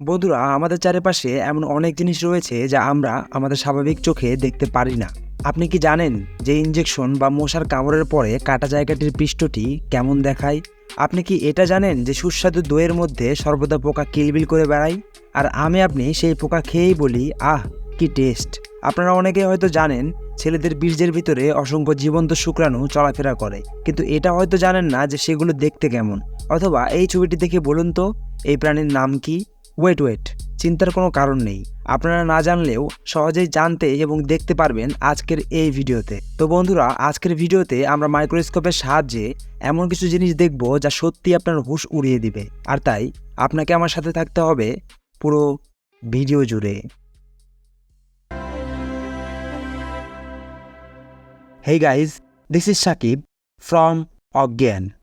বন্ধুরা, আমাদের চারিপাশে এমন অনেক জিনিস রয়েছে যা আমরা আমাদের স্বাভাবিক চোখে দেখতে পারি না। আপনি কি জানেন যে ইনজেকশন বা মশার কামড়ের পরে কাটা জায়গাটির পৃষ্ঠটি কেমন দেখায়? আপনি কি এটা জানেন যে সুস্বাদু দইয়ের মধ্যে সর্বদা পোকা কিলবিল করে বেড়ায়? আর আমি আপনি সেই পোকা খেয়েই বলি, আহ, কি টেস্ট! আপনারা অনেকে হয়তো জানেন ছেলেদের বীর্যের ভিতরে অসংখ্য জীবন্ত শুক্রাণু চলাফেরা করে। কিন্তু এটা হয়তো জানেন না যে সেগুলো দেখতে কেমন। অথবা এই ছবিটি দেখে বলুন তো, এই প্রাণীর নাম কি? ওয়েট ওয়েট চিন্তার কোনো কারণ নেই। আপনারা না জানলেও সহজেই জানতে এবং দেখতে পারবেন আজকের এই ভিডিওতে। তো বন্ধুরা আজকের ভিডিওতে আমরা মাইক্রোস্কোপের সাহায্যে এমন কিছু জিনিস দেখব যা সত্যি আপনার হুশ উড়িয়ে দিবে। আর তাই আপনাকে আমার সাথে থাকতে হবে পুরো ভিডিও জুড়ে। Hey guys, this is Sakib from Ogyan.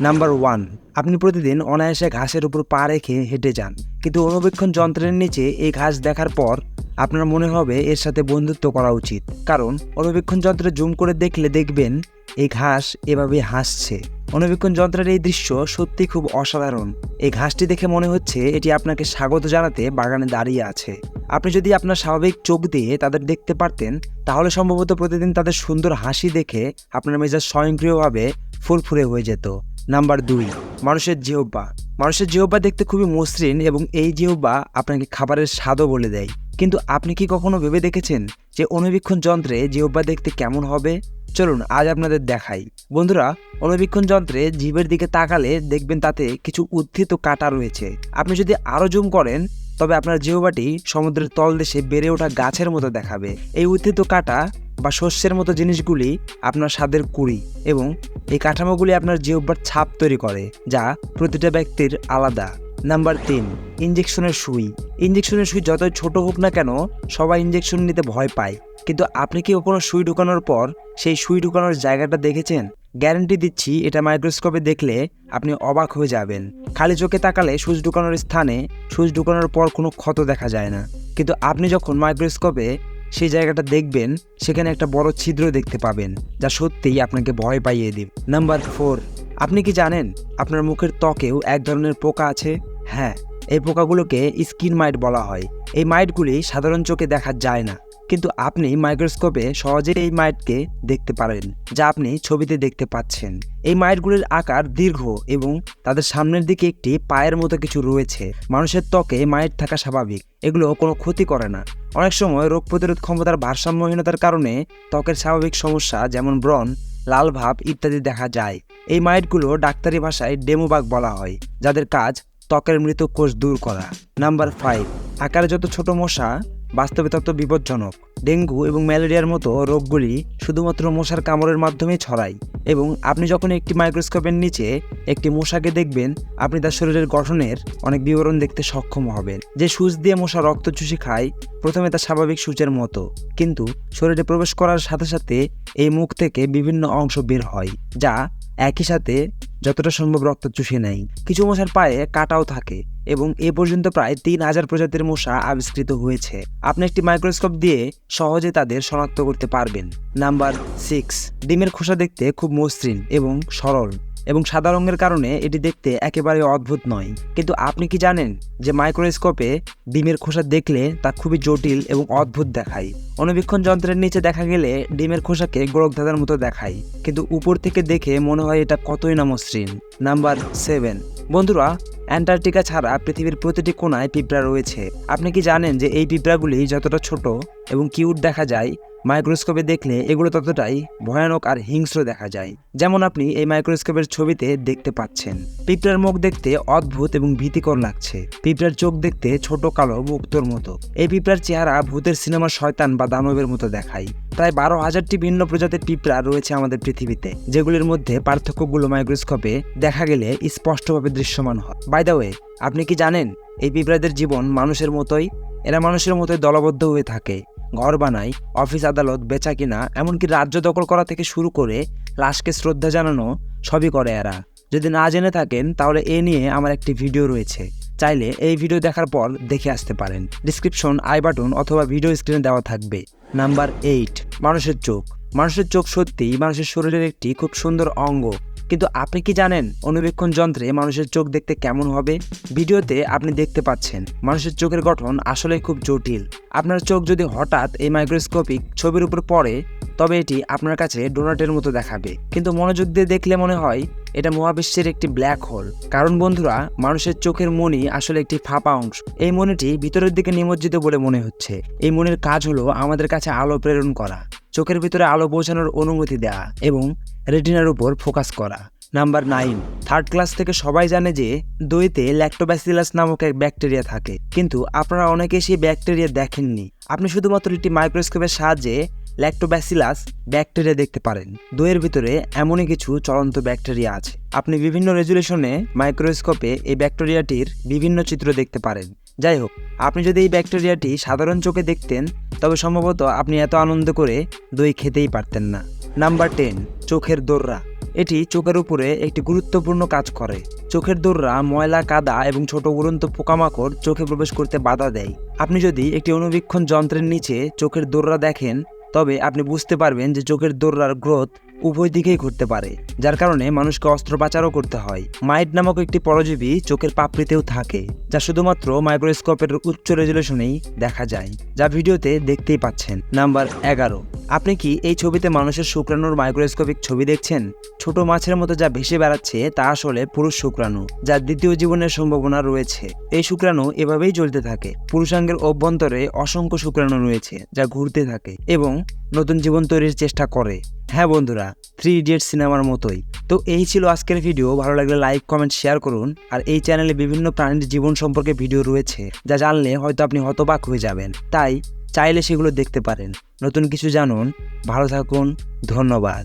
Number one আপনি প্রতিদিন অনায়াসে ঘাসের উপর পা রেখে হেঁটে যান। কিন্তু অনুবীক্ষণ যন্ত্রের নিচে এই ঘাস দেখার পর আপনার মনে হবে এর সাথে বন্ধুত্ব করা উচিত। কারণ অনুবীক্ষণ যন্ত্রে জুম করে দেখলে দেখবেন এই ঘাস এভাবে হাসছে। অনুবীক্ষণ যন্ত্রের এই দৃশ্য সত্যি খুব অসাধারণ। এই ঘাসটি দেখে মনে হচ্ছে এটি আপনাকে স্বাগত জানাতে বাগানে দাঁড়িয়ে আছে। আপনি যদি আপনার স্বাভাবিক চোখ দিয়ে তাদের দেখতে পারতেন, তাহলে সম্ভবত প্রতিদিন তাদের সুন্দর হাসি দেখে আপনার মেজাজ স্বয়ংক্রিয়ভাবে ফুরফুরে হয়ে যেত। নাম্বার দুই, মানুষের জিহ্বা। মানুষের জিহ্বা দেখতে খুবই মসৃণ এবং এই জিহ্বা আপনাকে খাবারের স্বাদও বলে দেয়। কিন্তু আপনি কি কখনো ভেবে দেখেছেন যে অনুবীক্ষণ যন্ত্রে জিহ্বা দেখতে কেমন হবে? চলুন, আজ আপনাদের দেখাই। বন্ধুরা অনুবীক্ষণ যন্ত্রে জীবের দিকে তাকালে দেখবেন তাতে কিছু উত্থিত কাটা রয়েছে। আপনি যদি আরও জুম করেন, তবে আপনার জিহ্বাটি সমুদ্রের তলদেশে বেড়ে ওঠা গাছের মতো দেখাবে। এই উত্থিত কাটা বা শস্যের মতো জিনিসগুলি আপনার স্বাদের কুড়ি এবং এই কাঠামোগুলি আপনার জিহ্বার ছাপ তৈরি করে, যা প্রতিটা ব্যক্তির আলাদা। নাম্বার তিন ইঞ্জেকশনের সুই। ইঞ্জেকশনের সুই যতই ছোট হোক না কেন, সবাই ইঞ্জেকশন নিতে ভয় পায়। কিন্তু আপনি কি কোনো সুই ঢুকানোর পর সেই সুই ঢুকানোর জায়গাটা দেখেছেন? গ্যারান্টি দিচ্ছি, এটা মাইক্রোস্কোপে দেখলে আপনি অবাক হয়ে যাবেন। খালি চোখে তাকালে সুচ ঢুকানোর স্থানে সুচ ঢুকানোর পর কোনো ক্ষত দেখা যায় না। কিন্তু আপনি যখন মাইক্রোস্কোপে সেই জায়গাটা দেখবেন, সেখানে একটা বড় ছিদ্র দেখতে পাবেন, যা সত্যিই আপনাকে ভয় পাইয়ে দেবে। নাম্বার ফোর, আপনি কি জানেন, আপনার মুখের ত্বকেও এক ধরনের পোকা আছে? হ্যাঁ এই পোকাগুলোকে স্কিন মাইট বলা হয়। এই মাইটগুলি সাধারণ চোখে দেখা যায় না। কিন্তু আপনি মাইক্রোস্কোপে সহজেই এই মাইটকে দেখতে পারেন, যা আপনি ছবিতে দেখতে পাচ্ছেন। এই মাইটগুলির আকার দীর্ঘ এবং তাদের সামনের দিকে একটি পায়ের মতো কিছু রয়েছে। মানুষের ত্বকে মাইট থাকা স্বাভাবিক, এগুলো কোনো ক্ষতি করে না। অনেক সময় রোগ প্রতিরোধ ক্ষমতার ভারসাম্যহীনতার কারণে ত্বকের স্বাভাবিক সমস্যা যেমন ব্রণ, লাল ভাব ইত্যাদি দেখা যায়। এই মাইটগুলো ডাক্তারি ভাষায় ডেমোবাগ বলা হয়, যাদের কাজ ত্বকের মৃত কোষ দূর করা। নাম্বার ফাইভ আকারে যত ছোট মশা, বাস্তবে তত বিপজ্জনক। ডেঙ্গু এবং ম্যালেরিয়ার মতো রোগগুলি শুধুমাত্র মশার কামড়ের মাধ্যমে ছড়ায় এবং আপনি যখন একটি মাইক্রোস্কোপের নিচে একটি মশাকে দেখবেন, আপনি তার শরীরের গঠনের অনেক বিবরণ দেখতে সক্ষম হবেন। যে সূচ দিয়ে মশা রক্ত চুষি খায়, প্রথমে তা স্বাভাবিক সূচের মতো। কিন্তু শরীরে প্রবেশ করার সাথে সাথে এই মুখ থেকে বিভিন্ন অংশ বের হয়, যা একই সাথে যতটা সম্ভব রক্ত চুষে নেয়। কিছু মশার পায়ে কাটাও থাকে এবং এ পর্যন্ত প্রায় তিন হাজার প্রজাতির মশা আবিষ্কৃত হয়েছে। আপনি একটি মাইক্রোস্কোপ দিয়ে সহজে তাদের শনাক্ত করতে পারবেন। নাম্বার সিক্স, ডিমের খোসা দেখতে খুব মসৃণ এবং সরল। এবং সাদা রঙের কারণে এটি দেখতে একেবারে অদ্ভুত নয়। কিন্তু আপনি কি জানেন যে মাইক্রোস্কোপে ডিমের খোসা দেখলে তা খুবই জটিল এবং অদ্ভুত দেখায়? অনুবীক্ষণ যন্ত্রের নিচে দেখা গেলে ডিমের খোসাকে গোলকধাঁধার মতো দেখায়। কিন্তু উপর থেকে দেখে মনে হয় এটা কতই না মসৃণ নাম্বার সেভেন। বন্ধুরা, অ্যান্টার্কটিকা ছাড়া পৃথিবীর প্রতিটি কোনায় পিঁপড়া রয়েছে। আপনি কি জানেন যে এই পিঁপড়াগুলি যতটা ছোট এবং কিউট দেখা যায় মাইক্রোস্কোপে দেখলে এগুলো ততটাই ভয়ানক আর হিংস্র দেখা যায়। যেমন আপনি এই মাইক্রোস্কোপের ছবিতে দেখতে পাচ্ছেন। পিঁপড়ার মুখ দেখতে অদ্ভুত এবং ভীতিকর লাগছে। পিঁপড়ার চোখ দেখতে ছোট কালো মুক্তোর মতো। এই পিঁপড়ার চেহারা ভূতের সিনেমার শয়তান বা দানবের মতো দেখায়। প্রায় বারো হাজারটি ভিন্ন প্রজাতির পিঁপড়া রয়েছে আমাদের পৃথিবীতে। যেগুলির মধ্যে পার্থক্যগুলো মাইক্রোস্কোপে দেখা গেলে স্পষ্টভাবে দৃশ্যমান হয়। বাই দ্য ওয়ে আপনি কি জানেন, এই পিঁপড়াদের জীবন মানুষের মতোই? এরা মানুষের মতোই দলবদ্ধ হয়ে থাকে। ঘর বানায় অফিস আদালত বেচা কিনা, এমনকি রাজ্য দখল করা থেকে শুরু করে লাশকে শ্রদ্ধা জানানো সবই করে এরা। যদি না জেনে থাকেন, তাহলে এ নিয়ে আমার একটি ভিডিও রয়েছে। চাইলে এই ভিডিও দেখার পর দেখে আসতে পারেন। ডিসক্রিপশন, আই বাটন অথবা ভিডিও স্ক্রিনে দেওয়া থাকবে। নাম্বার এইট, মানুষের চোখ। মানুষের চোখ সত্যিই মানুষের শরীরের একটি খুব সুন্দর অঙ্গ। কিন্তু আপনি কি জানেন অনুবীক্ষণ যন্ত্রে মানুষের চোখ দেখতে কেমন হবে? ভিডিওতে আপনি দেখতে পাচ্ছেন, মানুষের চোখের গঠন আসলে খুব জটিল। আপনার চোখ যদি হঠাৎ এই মাইক্রোস্কোপিক ছবির উপর পড়ে, তবে এটি আপনার কাছে ডোনাটের মতো দেখাবে। কিন্তু মনোযোগ দিয়ে দেখলে মনে হয় এটা মহাবিশ্বের একটি ব্ল্যাক হোল। কারণ বন্ধুরা, মানুষের চোখের মনি আসলে একটি ফাঁপা অংশ। এই মনিটি ভিতরের দিকে নিমজ্জিত বলে মনে হচ্ছে। এই মনির কাজ হলো আমাদের কাছে আলো প্রেরণ করা, চোখের ভিতরে আলো পৌঁছানোর অনুমতি দেওয়া এবং রেটিনার উপর ফোকাস করা। নাম্বার নাইন থার্ড ক্লাস থেকে সবাই জানে যে দইতে ল্যাক্টোব্যাসিলাস নামক এক ব্যাকটেরিয়া থাকে। কিন্তু আপনারা অনেকে সেই ব্যাকটেরিয়া দেখেননি। আপনি শুধুমাত্র একটি মাইক্রোস্কোপের সাহায্যে ল্যাক্টোব্যাসিলাস ব্যাকটেরিয়া দেখতে পারেন। দইয়ের ভিতরে এমনই কিছু চলন্ত ব্যাকটেরিয়া আছে। আপনি বিভিন্ন রেজুলেশনে মাইক্রোস্কোপে এই ব্যাকটেরিয়াটির বিভিন্ন চিত্র দেখতে পারেন। যাই হোক, আপনি যদি এই ব্যাকটেরিয়াটি সাধারণ চোখে দেখতেন, তবে সম্ভবত আপনি এত আনন্দ করে দই খেতেই পারতেন না। নাম্বার টেন, চোখের দোররা। এটি চোখের উপরে একটি গুরুত্বপূর্ণ কাজ করে। চোখের দোররা ময়লা, কাদা এবং ছোট উড়ন্ত পোকামাকড় চোখে প্রবেশ করতে বাধা দেয়। আপনি যদি একটি অনুবীক্ষণ যন্ত্রের নিচে চোখের দোররা দেখেন, তবে আপনি বুঝতে পারবেন যে চোখের দোররার গ্রোথ উভয় দিকেই ঘটতে পারে, যার কারণে মানুষকে অস্ত্রোপচারও করতে হয়। মাইট নামক একটি পরজীবী চোখের পাপড়িতেও থাকে, যা শুধুমাত্র মাইক্রোস্কোপের উচ্চ রেজুলেশনেই দেখা যায়, যা ভিডিওতে দেখতেই পাচ্ছেন। নাম্বার এগারো। আপনি কি এই ছবিতে মানুষের শুক্রাণুর মাইক্রোস্কোপিক ছবি দেখছেন? ছোট মাছের মতো যা ভেসে বেড়াচ্ছে, তা আসলে পুরুষ শুক্রাণু যার দ্বিতীয় জীবনের সম্ভাবনা রয়েছে। এই শুক্রাণু এভাবেই চলতে থাকে। পুরুষাঙ্গের অভ্যন্তরে অসংখ্য শুক্রাণু রয়েছে, যা ঘুরতে থাকে এবং নতুন জীবন তৈরির চেষ্টা করে। হ্যাঁ বন্ধুরা থ্রি ইডিয়েট সিনেমার মতোই। তো এই ছিল আজকের ভিডিও ভালো লাগলে লাইক কমেন্ট শেয়ার করুন। আর এই চ্যানেলে বিভিন্ন প্রাণীর জীবন সম্পর্কে ভিডিও রয়েছে, যা জানলে হয়তো আপনি হতবাক হয়ে যাবেন। তাই চাইলে সেগুলো দেখতে পারেন। নতুন কিছু জানুন। ভালো থাকুন। ধন্যবাদ।